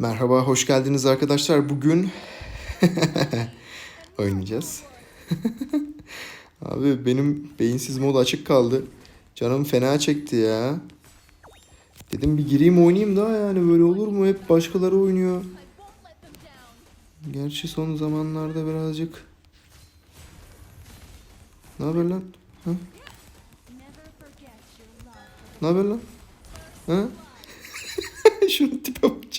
Merhaba, hoş geldiniz arkadaşlar. Bugün oynayacağız. Abi benim beyinsiz mod açık kaldı. Canım fena çekti ya. Dedim bir gireyim oynayayım daha yani böyle olur mu? Hep başkaları oynuyor. Gerçi son zamanlarda birazcık... Ne haber lan? Ha? Ne haber lan? Ha? Şunun tipe bak.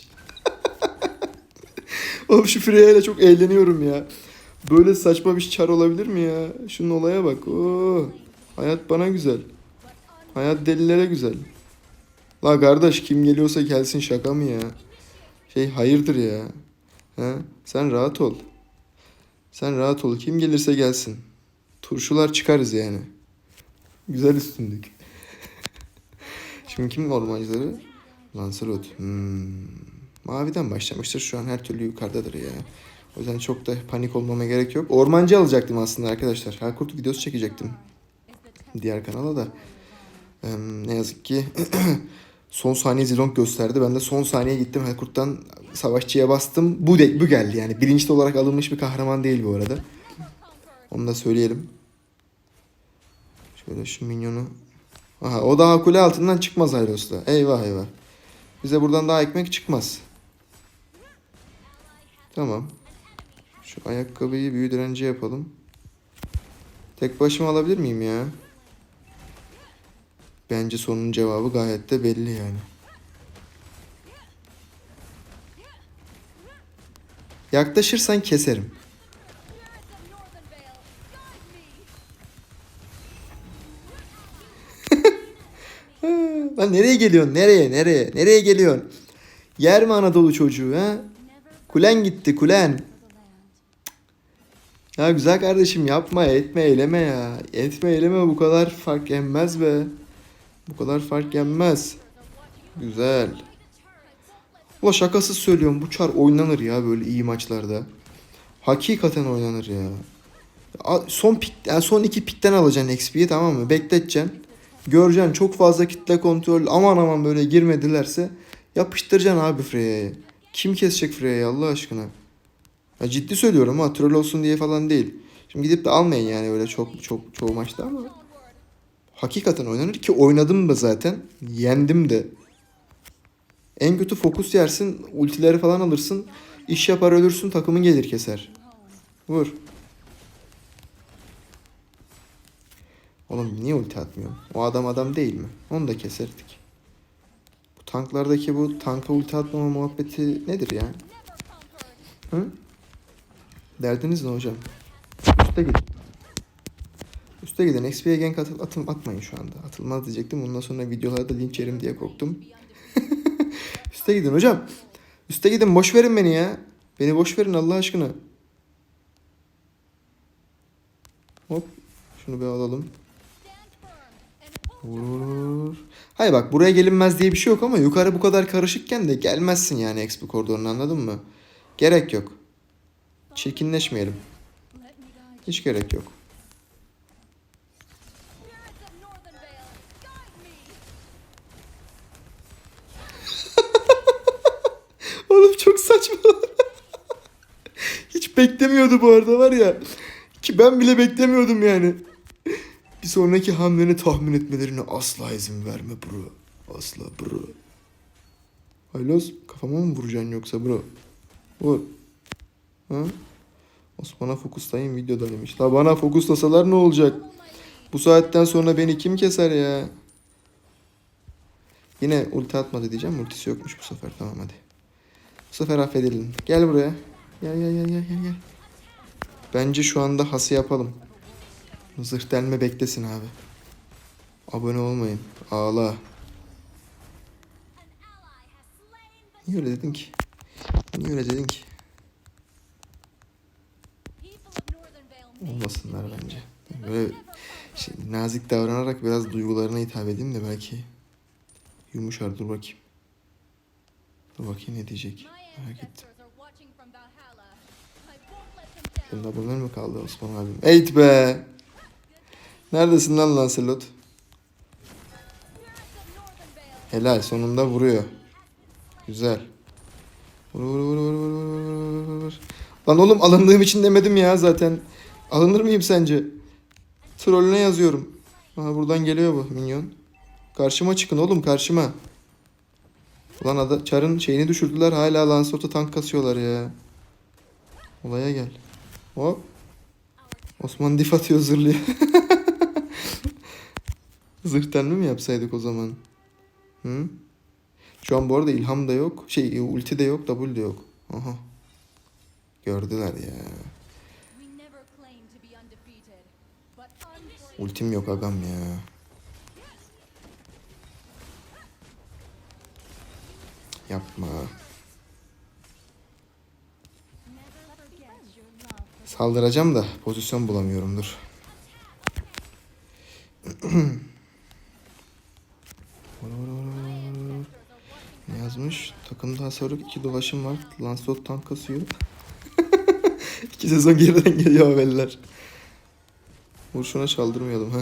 Oğlum şu Freya ile çok eğleniyorum ya. Böyle saçma bir çar olabilir mi ya? Şunun olaya bak. Oo. Hayat bana güzel. Hayat delilere güzel. La kardeş kim geliyorsa gelsin şaka mı ya? Şey hayırdır ya? Ha? Sen rahat ol. Sen rahat ol. Kim gelirse gelsin. Turşular çıkarız yani. Güzel üstündük. Şimdi kim ormancıları? Lancelot. Hmm. Maviden başlamıştır. Şu an her türlü yukarıdadır ya. O yüzden çok da panik olmama gerek yok. Ormancı alacaktım aslında arkadaşlar. Halkurt videosu çekecektim. Diğer kanala da. Eee, ne yazık ki son saniye Zilong gösterdi. Ben de son saniye gittim. Halkurt'tan savaşçıya bastım. Bu de, bu geldi yani. Bilinçli olarak alınmış bir kahraman değil bu arada. Onu da söyleyelim. Şöyle şu minyonu. Aha o daha kule altından çıkmaz Ayros'la. Eyvah eyvah. Bize buradan daha ekmek çıkmaz. Tamam. Şu ayakkabıyı büyü direnci yapalım. Tek başıma alabilir miyim ya? Bence sorunun cevabı gayet de belli yani. Yaklaşırsan keserim. Lan nereye geliyorsun? Nereye? Nereye? Nereye geliyorsun? Yer mi Anadolu çocuğu ha? Kulen gitti kulen. Ya güzel kardeşim yapma etme eyleme ya. Etme eyleme bu kadar fark yenmez be. Bu kadar fark yenmez. Güzel. Ula şakasız söylüyorum bu çar oynanır ya böyle iyi maçlarda. Hakikaten oynanır ya. Son pik, yani son iki pikten alacaksın XP'yi tamam mı? Bekleteceksin. Göreceksin çok fazla kitle kontrol aman aman böyle girmedilerse yapıştıracaksın abi Freya'yı. Kim kesecek Freya'yı Allah aşkına? Ya ciddi söylüyorum ha troll olsun diye falan değil. Şimdi gidip de almayın yani öyle çok çok çoğu maçta ama hakikaten oynanır ki oynadım da zaten. Yendim de. En kötü fokus yersin, ultileri falan alırsın. iş yapar ölürsün takımın gelir keser. Vur. Oğlum niye ulti atmıyorum? O adam adam değil mi? Onu da keserdik. Tanklardaki bu tanka ulti atmama muhabbeti nedir ya? Hı? Derdiniz ne hocam? Üste gidin. Üste gidin. XP'ye gank atıl, atıl, atmayın şu anda. Atılmaz diyecektim. Ondan sonra videolarda linç yerim diye korktum. Üste gidin hocam. Üste gidin. Boş verin beni ya. Beni boş verin Allah aşkına. Hop. Şunu bir alalım. Vur. Hayır bak buraya gelinmez diye bir şey yok ama yukarı bu kadar karışıkken de gelmezsin yani XP koridoruna anladın mı? Gerek yok. Çirkinleşmeyelim. Hiç gerek yok. Oğlum çok saçma. Hiç beklemiyordu bu arada var ya. Ki ben bile beklemiyordum yani. Bir sonraki hamleni tahmin etmelerine asla izin verme bro. Asla bro. Haylos kafama mı vuracaksın yoksa bro? Vur. Ha? Osman'a fokuslayın videoda demiş. La bana fokuslasalar ne olacak? Bu saatten sonra beni kim keser ya? Yine ulti atmadı diyeceğim. Ultisi yokmuş bu sefer. Tamam hadi. Bu sefer affedilin. Gel buraya. Gel gel gel gel. gel. Bence şu anda hası yapalım. Zırh delme beklesin abi. Abone olmayın. Ağla. Niye öyle dedin ki? Niye öyle dedin ki? Olmasınlar bence. Böyle şey, nazik davranarak biraz duygularına hitap edeyim de belki yumuşar. Dur bakayım. Dur bakayım ne diyecek. Merak ettim. Senin abonen mi kaldı Osman abim? Eğit be! Neredesin lan Lancelot? Helal sonunda vuruyor. Güzel. Vur vur vur vur vur vur vur vur. Lan oğlum alındığım için demedim ya zaten. Alınır mıyım sence? Trollüne yazıyorum. Aha buradan geliyor bu minyon. Karşıma çıkın oğlum karşıma. Ulan ada Char'ın şeyini düşürdüler hala Lancelot'a tank kasıyorlar ya. Olaya gel. Hop. Osman dif atıyor zırlıya. Zırh tenmi mi yapsaydık o zaman? Hı? Şu an bu arada ilham da yok. Şey ulti de yok, W de yok. Aha. Gördüler ya. Ultim yok agam ya. Yapma. Saldıracağım da pozisyon bulamıyorum dur. ne yazmış? Takımda hasar iki dolaşım var. Lancelot tank kasıyor. iki sezon geriden geliyor haberler. Vur şuna çaldırmayalım ha.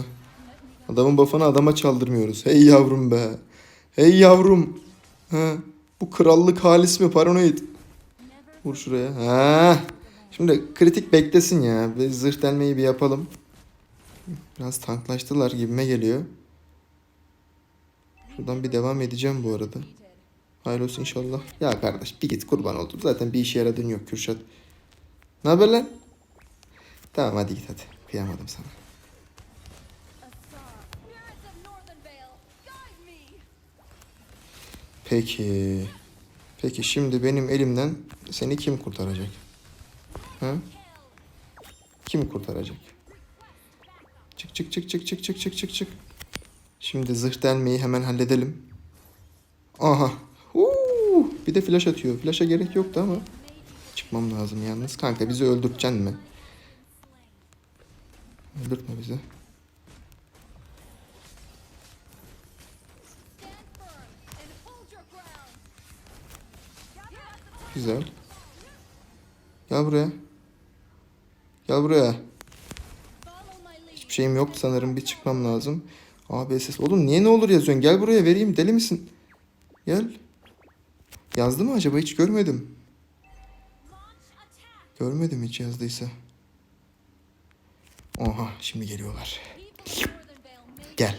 Adamın buff'ını adama çaldırmıyoruz. Hey yavrum be. Hey yavrum. Ha. Bu krallık halis mi paranoid? Vur şuraya. Ha. Şimdi kritik beklesin ya. Ve zırh delmeyi bir yapalım. Biraz tanklaştılar gibime geliyor. Şuradan bir devam edeceğim bu arada. Hayırlı olsun inşallah. Ya kardeş bir git kurban oldum. Zaten bir işe yaradığın yok Kürşat. Ne haber lan? Tamam hadi git hadi. Kıyamadım sana. Peki. Peki şimdi benim elimden seni kim kurtaracak? Ha? Kim kurtaracak? Çık çık çık çık çık çık çık çık çık. Şimdi zırh delmeyi hemen halledelim. Aha. Huu! Bir de flash atıyor. Flash'a gerek yoktu ama. Çıkmam lazım yalnız. Kanka bizi öldürteceksin mi? Öldürtme bizi. Güzel. Gel buraya. Gel buraya. Hiçbir şeyim yok sanırım. Bir çıkmam lazım. Abi SS. Oğlum niye ne olur yazıyorsun? Gel buraya vereyim. Deli misin? Gel. Yazdı mı acaba? Hiç görmedim. Görmedim hiç yazdıysa. Oha şimdi geliyorlar. Gel.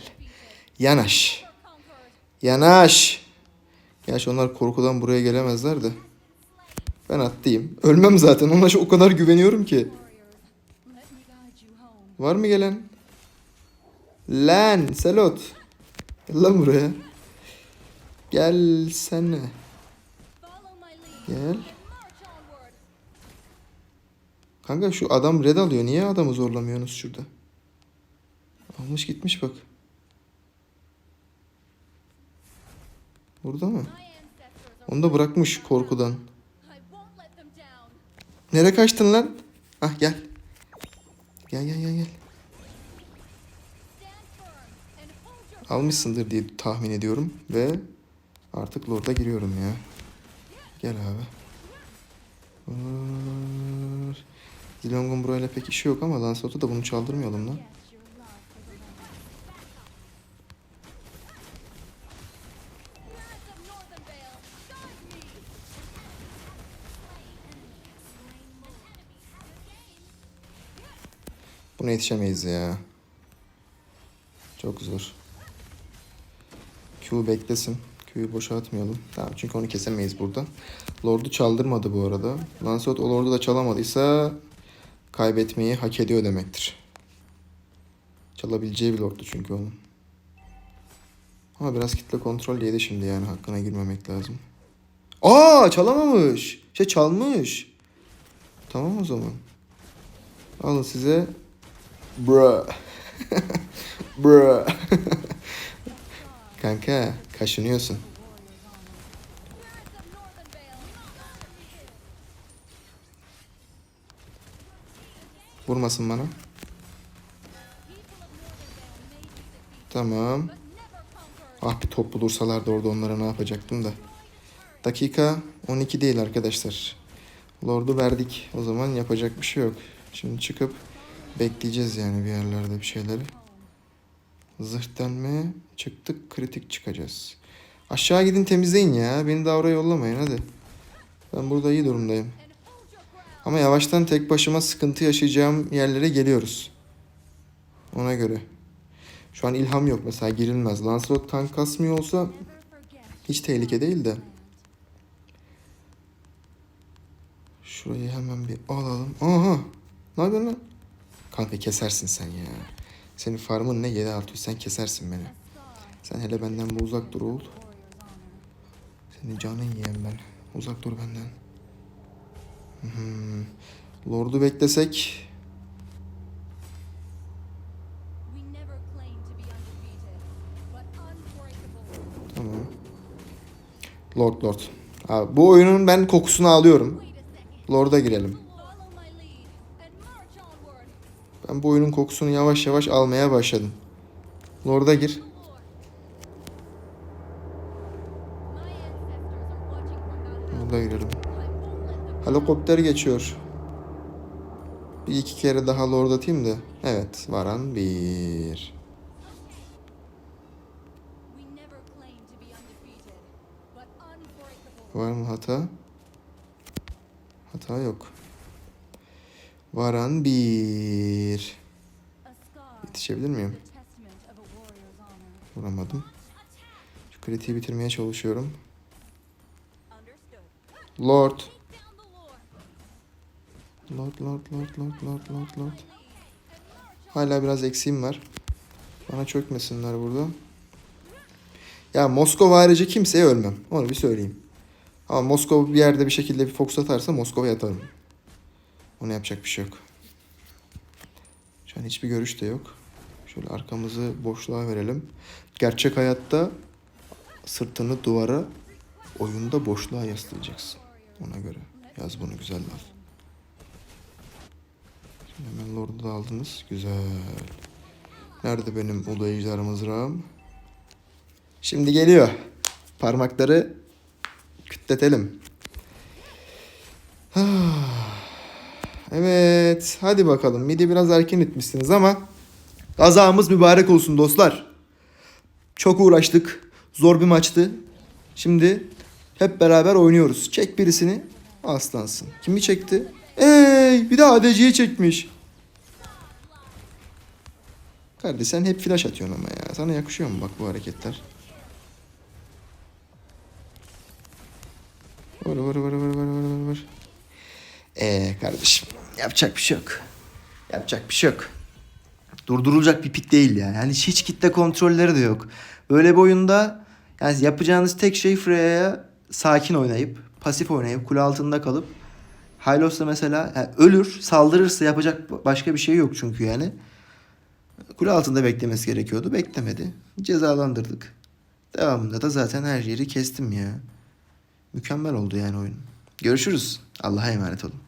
Yanaş. Yanaş. Gerçi onlar korkudan buraya gelemezler de. Ben attayım. Ölmem zaten. Ona o kadar güveniyorum ki. Var mı gelen? Lan Selot. Gel lan buraya. Gelsene. Gel. Kanka şu adam red alıyor. Niye adamı zorlamıyorsunuz şurada? Almış gitmiş bak. Burada mı? Onu da bırakmış korkudan. Nereye kaçtın lan? Ah gel. Gel gel gel gel. Almışsındır diye tahmin ediyorum ve artık Lord'a giriyorum ya. Gel abi. Vur. Zilong'un burayla pek işi yok ama Lancelot'a da bunu çaldırmayalım lan. Buna yetişemeyiz ya. Çok zor. Q beklesin. Q'yu boşa atmayalım. Tamam çünkü onu kesemeyiz burada. Lord'u çaldırmadı bu arada. Lancelot o Lord'u da çalamadıysa kaybetmeyi hak ediyor demektir. Çalabileceği bir Lord'du çünkü onun. Ama biraz kitle kontrol yedi şimdi yani hakkına girmemek lazım. Aa çalamamış. Şey çalmış. Tamam o zaman. Alın size Bro. Bro. Kanka kaşınıyorsun. Vurmasın bana. Tamam. Ah bir top bulursalardı orada onlara ne yapacaktım da. Dakika 12 değil arkadaşlar. Lord'u verdik. O zaman yapacak bir şey yok. Şimdi çıkıp bekleyeceğiz yani bir yerlerde bir şeyleri. Zırh denme çıktık kritik çıkacağız. Aşağı gidin temizleyin ya. Beni oraya yollamayın hadi. Ben burada iyi durumdayım. Ama yavaştan tek başıma sıkıntı yaşayacağım yerlere geliyoruz. Ona göre. Şu an ilham yok mesela girilmez. Lancelot tank kasmıyor olsa hiç tehlike değil de. Şurayı hemen bir alalım. Aha! Ne yapıyorsun lan? Kanka kesersin sen ya. Senin farmın ne 7600 sen kesersin beni. Sen hele benden bu uzak dur oğul. Senin canın yiyen ben. Uzak dur benden. Hmm. Lord'u beklesek. Tamam. Lord Lord. Abi, bu oyunun ben kokusunu alıyorum. Lord'a girelim. Ben bu oyunun kokusunu yavaş yavaş almaya başladım. Lord'a gir. Lord'a girelim. Helikopter geçiyor. Bir iki kere daha Lord atayım da. Evet. Varan bir. Var mı hata? Hata yok. Varan bir. Yetişebilir miyim? Vuramadım. Şu kritiği bitirmeye çalışıyorum. Lord. Lord, Lord, Lord, Lord, Lord, Lord, Lord. Hala biraz eksiğim var. Bana çökmesinler burada. Ya Moskova harici kimseye ölmem. Onu bir söyleyeyim. Ama Moskova bir yerde bir şekilde bir fokus atarsa Moskova'ya atarım. Ona yapacak bir şey yok. Şu an hiçbir görüş de yok. Şöyle arkamızı boşluğa verelim. Gerçek hayatta sırtını duvara, oyunda boşluğa yaslayacaksın. Ona göre. Yaz bunu güzel laf. Şimdi hemen Lord'u da aldınız. Güzel. Nerede benim ulu ejder mızrağım? Şimdi geliyor. Parmakları kütletelim. Ah. Evet. Hadi bakalım. Midi biraz erken itmişsiniz ama kazamız mübarek olsun dostlar. Çok uğraştık. Zor bir maçtı. Şimdi hep beraber oynuyoruz. Çek birisini. Aslansın. Kimi çekti? Ey bir de ADC'yi çekmiş. Kardeş sen hep flash atıyorsun ama ya. Sana yakışıyor mu bak bu hareketler? Vur vur vur vur vur vur vur vur. Ee kardeşim yapacak bir şey yok. Yapacak bir şey yok. Durdurulacak bir pik değil yani. Yani hiç kitle kontrolleri de yok. Böyle bir oyunda yani yapacağınız tek şey Freya'ya sakin oynayıp, pasif oynayıp, kule altında kalıp Hylos'ta mesela yani ölür, saldırırsa yapacak başka bir şey yok çünkü yani. Kule altında beklemesi gerekiyordu. Beklemedi. Cezalandırdık. Devamında da zaten her yeri kestim ya. Mükemmel oldu yani oyun. Görüşürüz. Allah'a emanet olun.